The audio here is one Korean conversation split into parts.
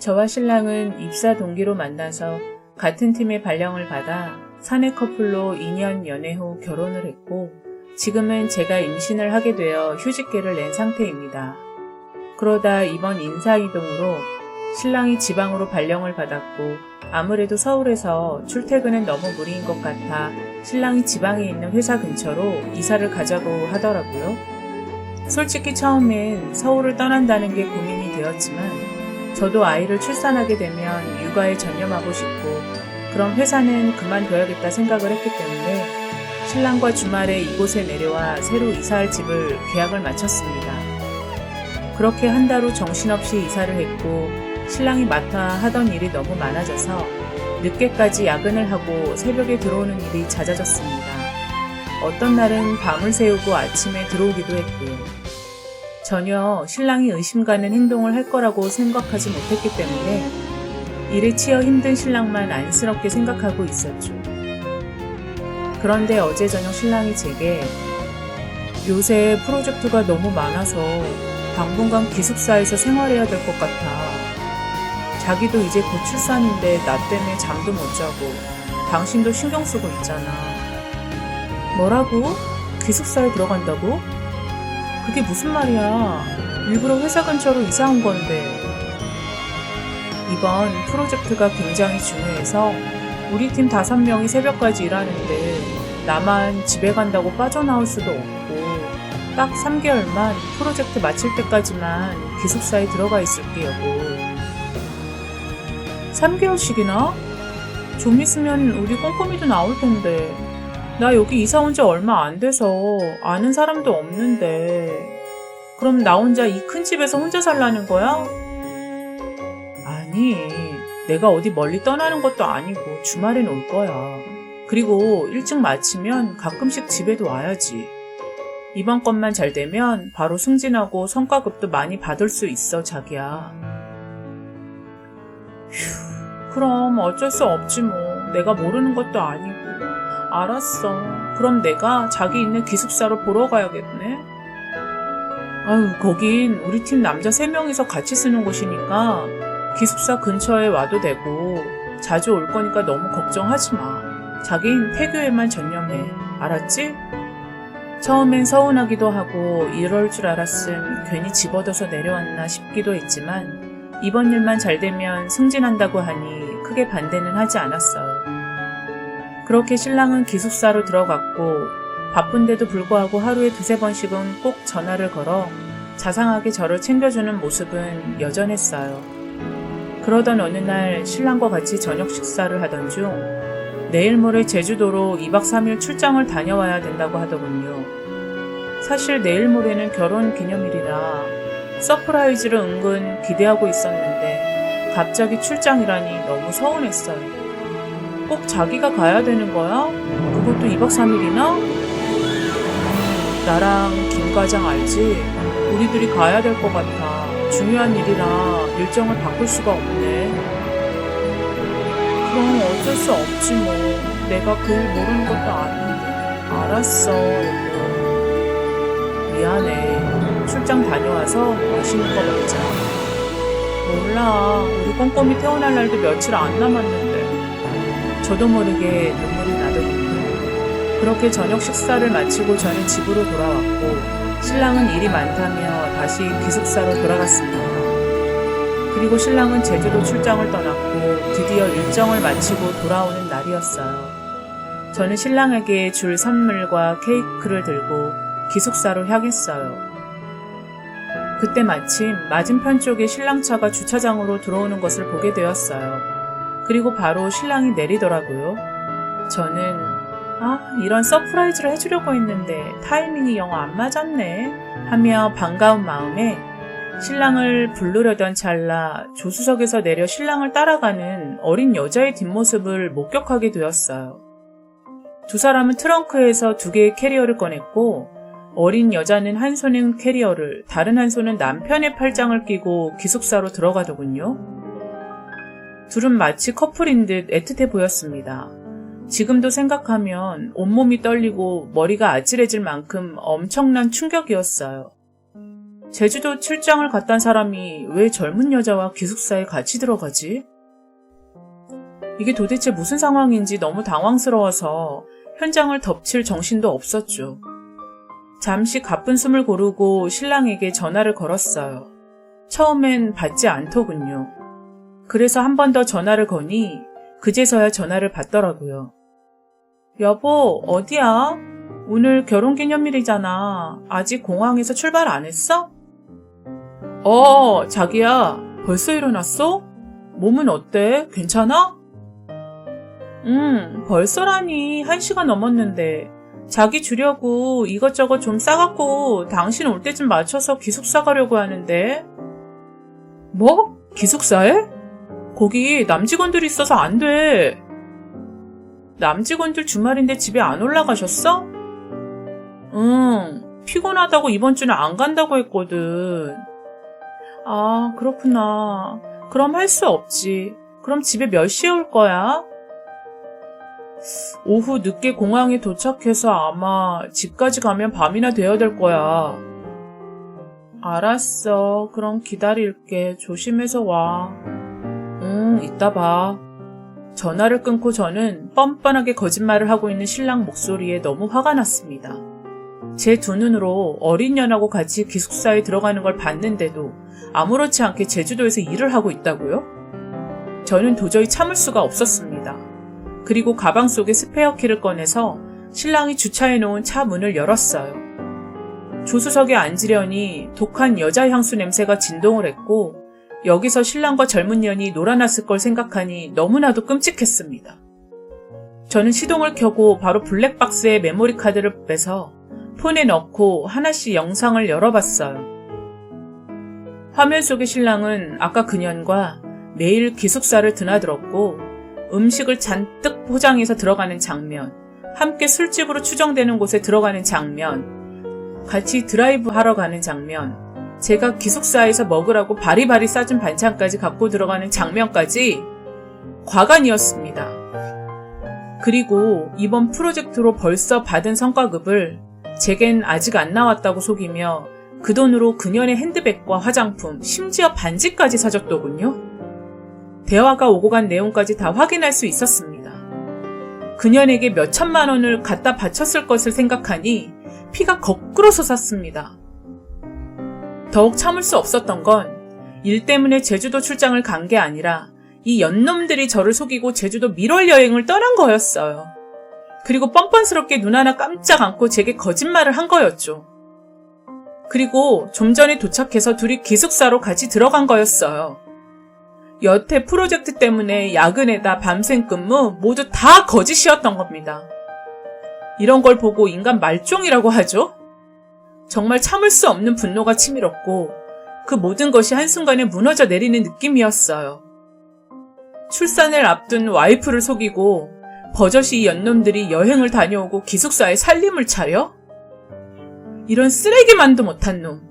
저와 신랑은 입사 동기로 만나서 같은 팀의 발령을 받아 사내 커플로 2년 연애 후 결혼을 했고 지금은 제가 임신을 하게 되어 휴직계를 낸 상태입니다. 그러다 이번 인사이동으로 신랑이 지방으로 발령을 받았고 아무래도 서울에서 출퇴근은 너무 무리인 것 같아 신랑이 지방에 있는 회사 근처로 이사를 가자고 하더라고요. 솔직히 처음엔 서울을 떠난다는 게 고민이 되었지만 저도 아이를 출산하게 되면 육아에 전념하고 싶고 그럼 회사는 그만둬야겠다 생각을 했기 때문에 신랑과 주말에 이곳에 내려와 새로 이사할 집을 계약을 마쳤습니다. 그렇게 한 달 후 정신없이 이사를 했고 신랑이 맡아 하던 일이 너무 많아져서 늦게까지 야근을 하고 새벽에 들어오는 일이 잦아졌습니다. 어떤 날은 밤을 새우고 아침에 들어오기도 했고요. 전혀 신랑이 의심 가는 행동을 할 거라고 생각하지 못했기 때문에 일에 치여 힘든 신랑만 안쓰럽게 생각하고 있었죠. 그런데 어제 저녁 신랑이 제게 요새 프로젝트가 너무 많아서 당분간 기숙사에서 생활해야 될 것 같아. 자기도 이제 곧 출산인데 나 때문에 잠도 못 자고 당신도 신경 쓰고 있잖아. 뭐라고? 기숙사에 들어간다고? 그게 무슨 말이야? 일부러 회사 근처로 이사 온 건데. 이번 프로젝트가 굉장히 중요해서 우리 팀 다섯 명이 새벽까지 일하는데 나만 집에 간다고 빠져나올 수도 없고 딱 3개월만 프로젝트 마칠 때까지만 기숙사에 들어가 있을게 여보. 3개월씩이나? 좀 있으면 우리 꼼꼼이도 나올 텐데. 나 여기 이사 온 지 얼마 안 돼서 아는 사람도 없는데. 그럼 나 혼자 이 큰 집에서 혼자 살라는 거야? 아니, 내가 어디 멀리 떠나는 것도 아니고 주말엔 올 거야. 그리고 일찍 마치면 가끔씩 집에도 와야지. 이번 것만 잘 되면 바로 승진하고 성과급도 많이 받을 수 있어, 자기야. 휴, 그럼 어쩔 수 없지 뭐. 내가 모르는 것도 아니고. 알았어. 그럼 내가 자기 있는 기숙사로 보러 가야겠네. 아유, 거긴 우리 팀 남자 3명이서 같이 쓰는 곳이니까 기숙사 근처에 와도 되고 자주 올 거니까 너무 걱정하지 마. 자긴 태교에만 전념해. 알았지? 처음엔 서운하기도 하고 이럴 줄 알았음 괜히 집어둬서 내려왔나 싶기도 했지만 이번 일만 잘 되면 승진한다고 하니 크게 반대는 하지 않았어요. 그렇게 신랑은 기숙사로 들어갔고 바쁜데도 불구하고 하루에 두세 번씩은 꼭 전화를 걸어 자상하게 저를 챙겨주는 모습은 여전했어요. 그러던 어느 날 신랑과 같이 저녁 식사를 하던 중 내일 모레 제주도로 2박 3일 출장을 다녀와야 된다고 하더군요. 사실 내일 모레는 결혼 기념일이라 서프라이즈를 은근 기대하고 있었는데 갑자기 출장이라니 너무 서운했어요. 꼭 자기가 가야 되는 거야? 그것도 2박 3일이나? 나랑 김 과장 알지? 우리들이 가야 될 것 같아. 중요한 일이라 일정을 바꿀 수가 없네. 그럼 어쩔 수 없지 뭐. 내가 그 일 모르는 것도 아닌데. 알았어. 미안해. 출장 다녀와서 맛있는 거 먹자. 몰라. 우리 꼼꼼히 태어날 날도 며칠 안 남았는데. 저도 모르게 눈물이 나더군요. 그렇게 저녁 식사를 마치고 저는 집으로 돌아왔고, 신랑은 일이 많다며 다시 기숙사로 돌아갔습니다. 그리고 신랑은 제주도 출장을 떠났고 드디어 일정을 마치고 돌아오는 날이었어요. 저는 신랑에게 줄 선물과 케이크를 들고 기숙사로 향했어요. 그때 마침 맞은편 쪽에 신랑 차가 주차장으로 들어오는 것을 보게 되었어요. 그리고 바로 신랑이 내리더라고요. 저는 아, 이런 서프라이즈를 해주려고 했는데 타이밍이 영 안 맞았네. 하며 반가운 마음에 신랑을 부르려던 찰나 조수석에서 내려 신랑을 따라가는 어린 여자의 뒷모습을 목격하게 되었어요. 두 사람은 트렁크에서 두 개의 캐리어를 꺼냈고 어린 여자는 한 손은 캐리어를 다른 한 손은 남편의 팔짱을 끼고 기숙사로 들어가더군요. 둘은 마치 커플인 듯 애틋해 보였습니다. 지금도 생각하면 온몸이 떨리고 머리가 아찔해질 만큼 엄청난 충격이었어요. 제주도 출장을 갔단 사람이 왜 젊은 여자와 기숙사에 같이 들어가지? 이게 도대체 무슨 상황인지 너무 당황스러워서 현장을 덮칠 정신도 없었죠. 잠시 가쁜 숨을 고르고 신랑에게 전화를 걸었어요. 처음엔 받지 않더군요. 그래서 한 번 더 전화를 거니 그제서야 전화를 받더라고요. 여보, 어디야? 오늘 결혼기념일이잖아. 아직 공항에서 출발 안 했어? 어, 자기야. 벌써 일어났어? 몸은 어때? 괜찮아? 응, 벌써라니. 한 시간 넘었는데. 자기 주려고 이것저것 좀 싸갖고 당신 올 때쯤 맞춰서 기숙사 가려고 하는데. 뭐? 기숙사에? 거기 남직원들이 있어서 안 돼. 남직원들 주말인데 집에 안 올라가셨어? 응, 피곤하다고 이번 주는 안 간다고 했거든. 아, 그렇구나. 그럼 할 수 없지. 그럼 집에 몇 시에 올 거야? 오후 늦게 공항에 도착해서 아마 집까지 가면 밤이나 되어야 될 거야. 알았어. 그럼 기다릴게. 조심해서 와. 응, 이따 봐. 전화를 끊고 저는 뻔뻔하게 거짓말을 하고 있는 신랑 목소리에 너무 화가 났습니다. 제 두 눈으로 어린 년하고 같이 기숙사에 들어가는 걸 봤는데도 아무렇지 않게 제주도에서 일을 하고 있다고요? 저는 도저히 참을 수가 없었습니다. 그리고 가방 속에 스페어 키를 꺼내서 신랑이 주차해 놓은 차 문을 열었어요. 조수석에 앉으려니 독한 여자 향수 냄새가 진동을 했고 여기서 신랑과 젊은 년이 놀아났을 걸 생각하니 너무나도 끔찍했습니다. 저는 시동을 켜고 바로 블랙박스에 메모리 카드를 빼서 폰에 넣고 하나씩 영상을 열어봤어요. 화면 속의 신랑은 아까 그년과 매일 기숙사를 드나들었고 음식을 잔뜩 포장해서 들어가는 장면, 함께 술집으로 추정되는 곳에 들어가는 장면, 같이 드라이브 하러 가는 장면, 제가 기숙사에서 먹으라고 바리바리 싸준 반찬까지 갖고 들어가는 장면까지 과간이었습니다. 그리고 이번 프로젝트로 벌써 받은 성과급을 제겐 아직 안 나왔다고 속이며 그 돈으로 그년의 핸드백과 화장품, 심지어 반지까지 사줬더군요. 대화가 오고 간 내용까지 다 확인할 수 있었습니다. 그년에게 몇 천만 원을 갖다 바쳤을 것을 생각하니 피가 거꾸로 솟았습니다. 더욱 참을 수 없었던 건 일 때문에 제주도 출장을 간 게 아니라 이 연놈들이 저를 속이고 제주도 밀월 여행을 떠난 거였어요. 그리고 뻔뻔스럽게 눈 하나 깜짝 안고 제게 거짓말을 한 거였죠. 그리고 좀 전에 도착해서 둘이 기숙사로 같이 들어간 거였어요. 여태 프로젝트 때문에 야근에다 밤샘 근무 모두 다 거짓이었던 겁니다. 이런 걸 보고 인간 말종이라고 하죠? 정말 참을 수 없는 분노가 치밀었고 그 모든 것이 한순간에 무너져 내리는 느낌이었어요. 출산을 앞둔 와이프를 속이고 버젓이 이 연놈들이 여행을 다녀오고 기숙사에 살림을 차려? 이런 쓰레기만도 못한 놈.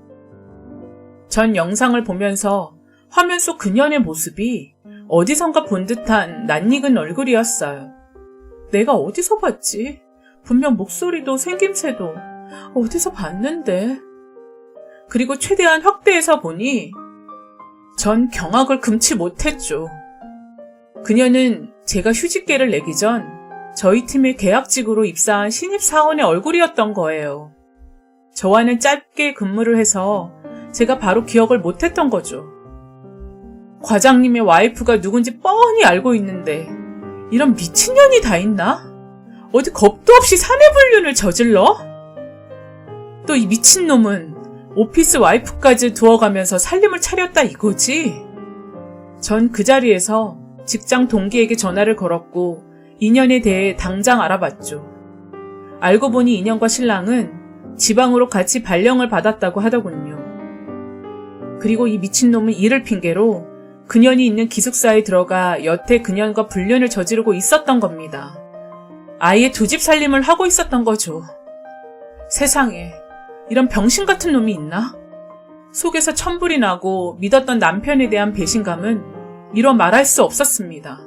전 영상을 보면서 화면 속 그년의 모습이 어디선가 본 듯한 낯익은 얼굴이었어요. 내가 어디서 봤지? 분명 목소리도 생김새도 어디서 봤는데? 그리고 최대한 확대해서 보니 전 경악을 금치 못했죠. 그녀는 제가 휴직계를 내기 전 저희 팀의 계약직으로 입사한 신입 사원의 얼굴이었던 거예요. 저와는 짧게 근무를 해서 제가 바로 기억을 못했던 거죠. 과장님의 와이프가 누군지 뻔히 알고 있는데 이런 미친년이 다 있나? 어디 겁도 없이 사내 불륜을 저질러? 또 이 미친놈은 오피스 와이프까지 두어가면서 살림을 차렸다 이거지? 전 그 자리에서 직장 동기에게 전화를 걸었고 인연에 대해 당장 알아봤죠. 알고 보니 인연과 신랑은 지방으로 같이 발령을 받았다고 하더군요. 그리고 이 미친놈은 이를 핑계로 그년이 있는 기숙사에 들어가 여태 그년과 불륜을 저지르고 있었던 겁니다. 아예 두 집 살림을 하고 있었던 거죠. 세상에 이런 병신 같은 놈이 있나? 속에서 천불이 나고 믿었던 남편에 대한 배신감은 미뤄 말할 수 없었습니다.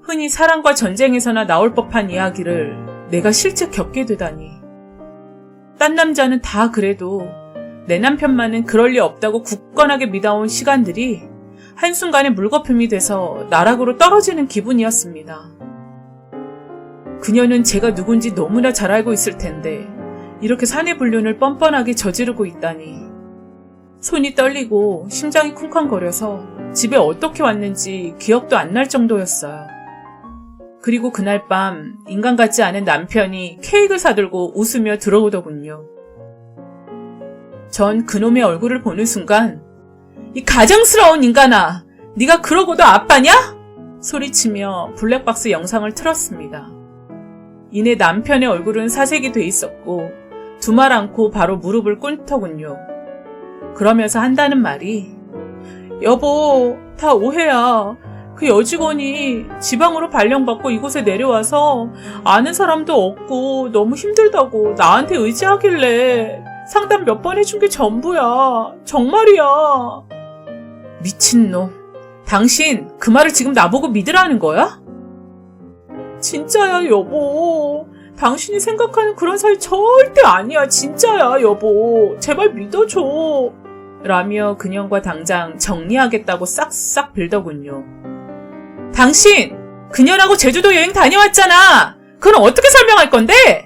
흔히 사랑과 전쟁에서나 나올 법한 이야기를 내가 실제 겪게 되다니. 딴 남자는 다 그래도 내 남편만은 그럴 리 없다고 굳건하게 믿어온 시간들이 한순간에 물거품이 돼서 나락으로 떨어지는 기분이었습니다. 그녀는 제가 누군지 너무나 잘 알고 있을 텐데 이렇게 사내 불륜을 뻔뻔하게 저지르고 있다니. 손이 떨리고 심장이 쿵쾅거려서 집에 어떻게 왔는지 기억도 안 날 정도였어요. 그리고 그날 밤 인간 같지 않은 남편이 케이크를 사들고 웃으며 들어오더군요. 전 그놈의 얼굴을 보는 순간 이 가정스러운 인간아 네가 그러고도 아빠냐? 소리치며 블랙박스 영상을 틀었습니다. 이내 남편의 얼굴은 사색이 돼 있었고 두말 않고 바로 무릎을 꿇더군요. 그러면서 한다는 말이 여보 다 오해야. 그 여직원이 지방으로 발령받고 이곳에 내려와서 아는 사람도 없고 너무 힘들다고 나한테 의지하길래 상담 몇 번 해준 게 전부야. 정말이야. 미친놈. 당신 그 말을 지금 나보고 믿으라는 거야? 진짜야, 여보. 당신이 생각하는 그런 사이 절대 아니야. 진짜야, 여보. 제발 믿어줘. 라며 그녀과 당장 정리하겠다고 싹싹 빌더군요. 당신! 그녀라고 제주도 여행 다녀왔잖아! 그건 어떻게 설명할 건데?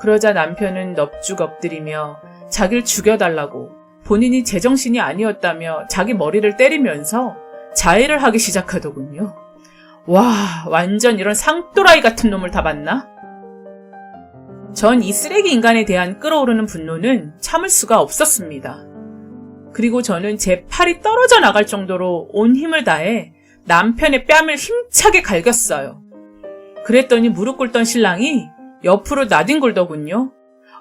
그러자 남편은 넙죽 엎드리며 자기를 죽여달라고 본인이 제정신이 아니었다며 자기 머리를 때리면서 자해를 하기 시작하더군요. 와, 완전 이런 상또라이 같은 놈을 다 봤나? 전 이 쓰레기 인간에 대한 끓어오르는 분노는 참을 수가 없었습니다. 그리고 저는 제 팔이 떨어져 나갈 정도로 온 힘을 다해 남편의 뺨을 힘차게 갈겼어요. 그랬더니 무릎 꿇던 신랑이 옆으로 나뒹굴더군요.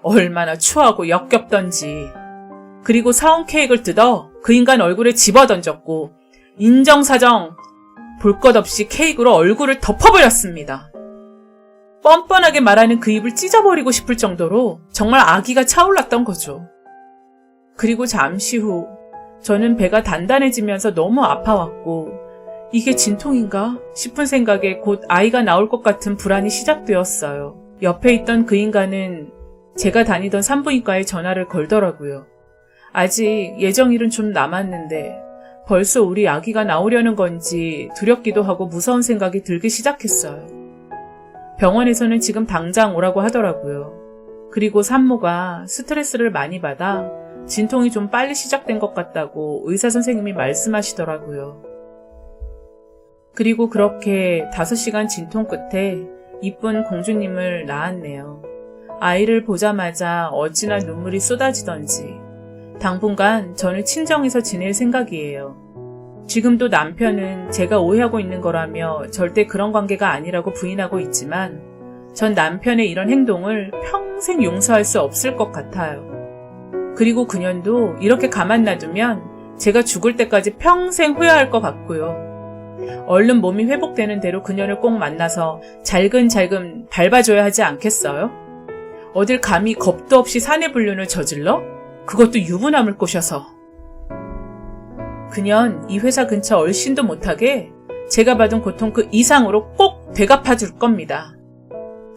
얼마나 추하고 역겹던지. 그리고 사온 케이크를 뜯어 그 인간 얼굴에 집어던졌고 인정사정 볼 것 없이 케이크로 얼굴을 덮어버렸습니다. 뻔뻔하게 말하는 그 입을 찢어버리고 싶을 정도로 정말 아기가 차올랐던 거죠. 그리고 잠시 후 저는 배가 단단해지면서 너무 아파왔고 이게 진통인가 싶은 생각에 곧 아이가 나올 것 같은 불안이 시작되었어요. 옆에 있던 그 인간은 제가 다니던 산부인과에 전화를 걸더라고요. 아직 예정일은 좀 남았는데 벌써 우리 아기가 나오려는 건지 두렵기도 하고 무서운 생각이 들기 시작했어요. 병원에서는 지금 당장 오라고 하더라고요. 그리고 산모가 스트레스를 많이 받아 진통이 좀 빨리 시작된 것 같다고 의사 선생님이 말씀하시더라고요. 그리고 그렇게 5시간 진통 끝에 이쁜 공주님을 낳았네요. 아이를 보자마자 어찌나 눈물이 쏟아지던지 당분간 저는 친정에서 지낼 생각이에요. 지금도 남편은 제가 오해하고 있는 거라며 절대 그런 관계가 아니라고 부인하고 있지만 전 남편의 이런 행동을 평생 용서할 수 없을 것 같아요. 그리고 그년도 이렇게 가만 놔두면 제가 죽을 때까지 평생 후회할 것 같고요. 얼른 몸이 회복되는 대로 그녀를 꼭 만나서 잘근잘근 밟아줘야 하지 않겠어요? 어딜 감히 겁도 없이 사내 불륜을 저질러? 그것도 유부남을 꼬셔서. 그년 이 회사 근처 얼씬도 못하게 제가 받은 고통 그 이상으로 꼭 되갚아 줄 겁니다.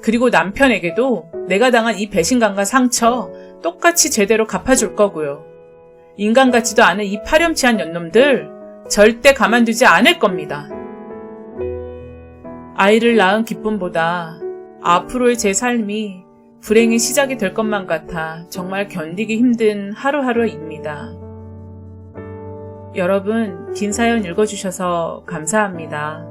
그리고 남편에게도 내가 당한 이 배신감과 상처 똑같이 제대로 갚아줄 거고요. 인간 같지도 않은 이 파렴치한 연놈들 절대 가만두지 않을 겁니다. 아이를 낳은 기쁨보다 앞으로의 제 삶이 불행의 시작이 될 것만 같아 정말 견디기 힘든 하루하루입니다. 여러분, 긴 사연 읽어주셔서 감사합니다.